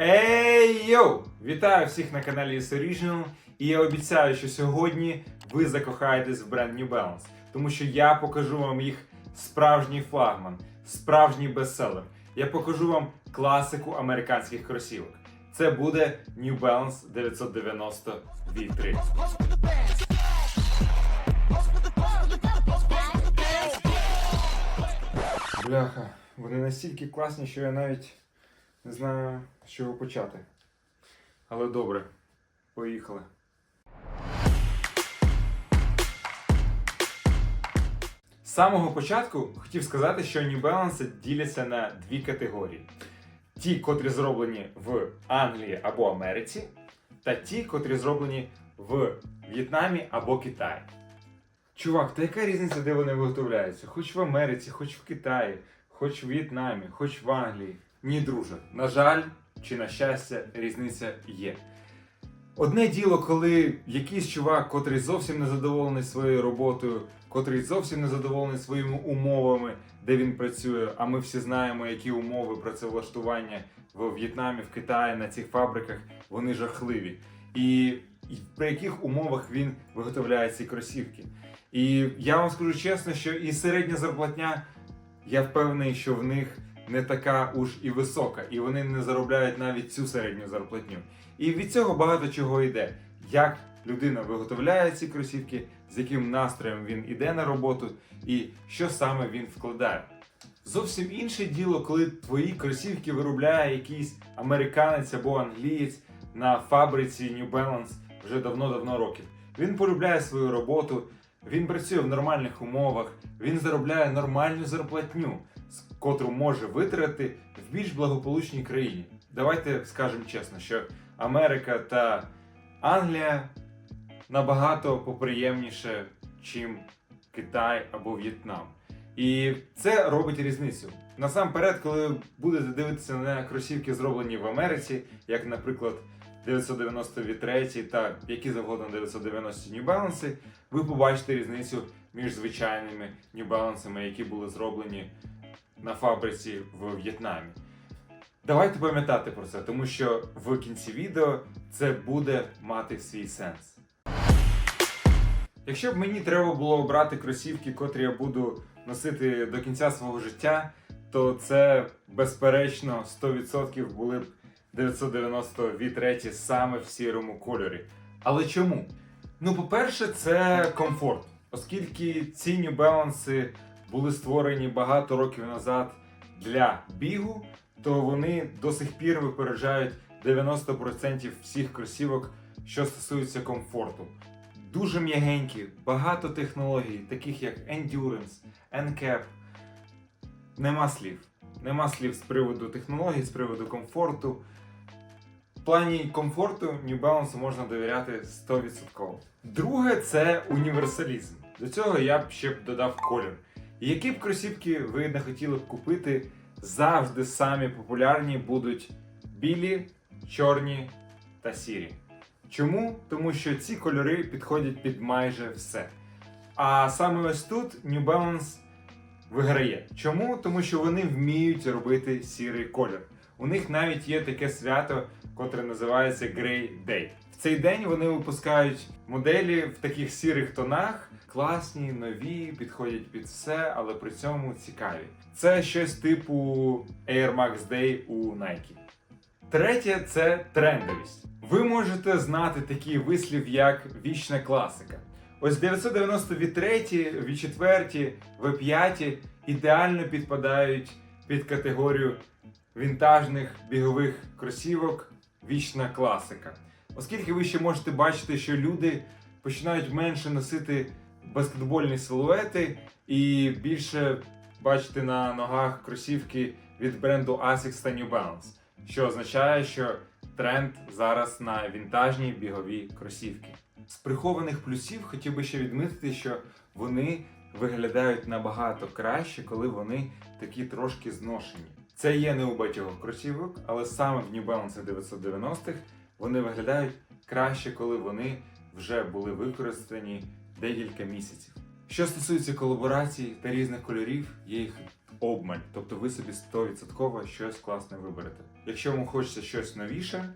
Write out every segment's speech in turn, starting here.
Ей йоу! Вітаю всіх на каналі Is Original. І я обіцяю, що сьогодні ви закохаєтесь в бренд New Balance, тому що я покажу вам їх справжній флагман, справжній бестселер. Я покажу вам класику американських кросівок. Це буде New Balance 990 V3. Бляха, вони настільки класні, що я навіть не знаю, з чого почати. Але добре, поїхали. З самого початку хотів сказати, що New Balance діляться на дві категорії: ті, котрі зроблені в Англії або Америці, та ті, котрі зроблені в В'єтнамі або Китаї. Чувак, та яка різниця, де вони виготовляються? Хоч в Америці, хоч в Китаї, хоч в В'єтнамі, хоч в Англії. Ні, друже, на жаль, чи на щастя, різниця є. Одне діло, коли якийсь чувак, котрий зовсім не задоволений своєю роботою, котрий зовсім не задоволений своїми умовами, де він працює, а ми всі знаємо, які умови працевлаштування в В'єтнамі, в Китаї на цих фабриках, вони жахливі. І, при яких умовах він виготовляє ці кросівки. І я вам скажу чесно, що і середня зарплатня, я впевнений, що в них не така уж і висока, і вони не заробляють навіть цю середню зарплатню. І від цього багато чого йде. Як людина виготовляє ці кросівки, з яким настроєм він іде на роботу, і що саме він вкладає. Зовсім інше діло, коли твої кросівки виробляє якийсь американець або англієць на фабриці New Balance вже давно-давно років. Він полюбляє свою роботу, він працює в нормальних умовах, він заробляє нормальну зарплатню, котру може витратити в більш благополучній країні. Давайте скажемо чесно, що Америка та Англія набагато поприємніше, чим Китай або В'єтнам. І це робить різницю. Насамперед, коли будете дивитися на кросівки, зроблені в Америці, як, наприклад, 990 V3 та які завгодно 990 New Balance, ви побачите різницю між звичайними New Balance, які були зроблені на фабриці в В'єтнамі. Давайте пам'ятати про це, тому що в кінці відео це буде мати свій сенс. Якщо б мені треба було обрати кросівки, котрі я буду носити до кінця свого життя, то це безперечно 100% були б 990 V3 саме в сірому кольорі. Але чому? Ну, по-перше, це комфорт, оскільки ці New були створені багато років назад для бігу, то вони до сих пір випереджають 90% всіх кросівок, що стосуються комфорту. Дуже м'ягенькі, багато технологій, таких як Endurance, NCAP. Нема слів. Нема слів з приводу технологій, з приводу комфорту. В плані комфорту New Balance можна довіряти 100%. Друге це універсалізм. До цього я б ще б додав колір. Які б кросівки ви не хотіли б купити, завжди самі популярні будуть білі, чорні та сірі. Чому? Тому що ці кольори підходять під майже все. А саме ось тут New Balance виграє. Чому? Тому що вони вміють робити сірий колір. У них навіть є таке свято, котре називається Grey Day. В цей день вони випускають моделі в таких сірих тонах, класні, нові, підходять під все, але при цьому цікаві. Це щось типу Air Max Day у Nike. Третє це трендовість. Ви можете знати такий вислів, як вічна класика. Ось 990 V3, V4, V5 ідеально підпадають під категорію вінтажних бігових кросівок вічна класика. Оскільки ви ще можете бачити, що люди починають менше носити баскетбольні силуети і більше бачити на ногах кросівки від бренду Asics та New Balance, що означає, що тренд зараз на вінтажні бігові кросівки. З прихованих плюсів хотів би ще відмітити, що вони виглядають набагато краще, коли вони такі трошки зношені. Це є не у багатьох кросівок, але саме в New Balance 990-х вони виглядають краще, коли вони вже були використані декілька місяців. Що стосується колаборацій та різних кольорів, я їх обмаль. Тобто ви собі 100% щось класне виберете. Якщо вам хочеться щось новіше,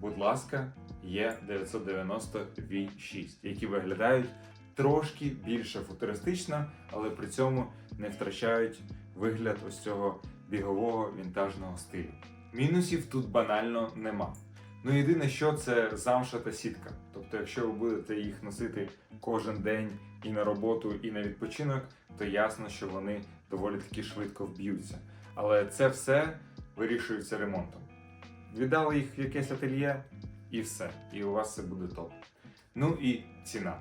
будь ласка, є 990 V6, які виглядають трошки більше футуристично, але при цьому не втрачають вигляд ось цього бігового вінтажного стилю. Мінусів тут банально нема. Ну єдине, що це замшата сітка. Тобто, якщо ви будете їх носити кожен день і на роботу, і на відпочинок, то ясно, що вони доволі таки швидко вб'ються. Але це все вирішується ремонтом. Віддали їх в якесь ательє, і все. І у вас все буде топ. Ну і ціна.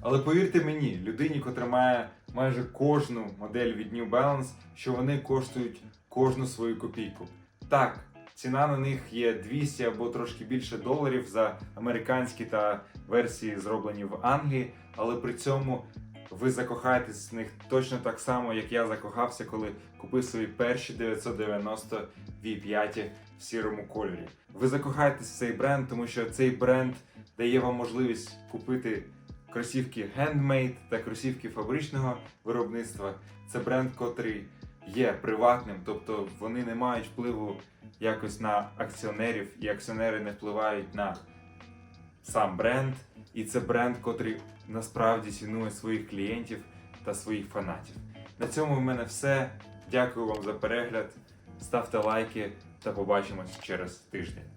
Але повірте мені, людині, котра має майже кожну модель від New Balance, що вони коштують кожну свою копійку. Так, ціна на них є 200 або трошки більше доларів за американські та версії, зроблені в Англії, але при цьому ви закохаєтесь в них точно так само, як я закохався, коли купив свої перші 990 V5 в сірому кольорі. Ви закохаєтесь в цей бренд, тому що цей бренд дає вам можливість купити кросівки handmade та кросівки фабричного виробництва. Це бренд, котрий є приватним, тобто вони не мають впливу якось на акціонерів, і акціонери не впливають на сам бренд. І це бренд, котрий насправді цінує своїх клієнтів та своїх фанатів. На цьому в мене все. Дякую вам за перегляд. Ставте лайки та побачимось через тиждень.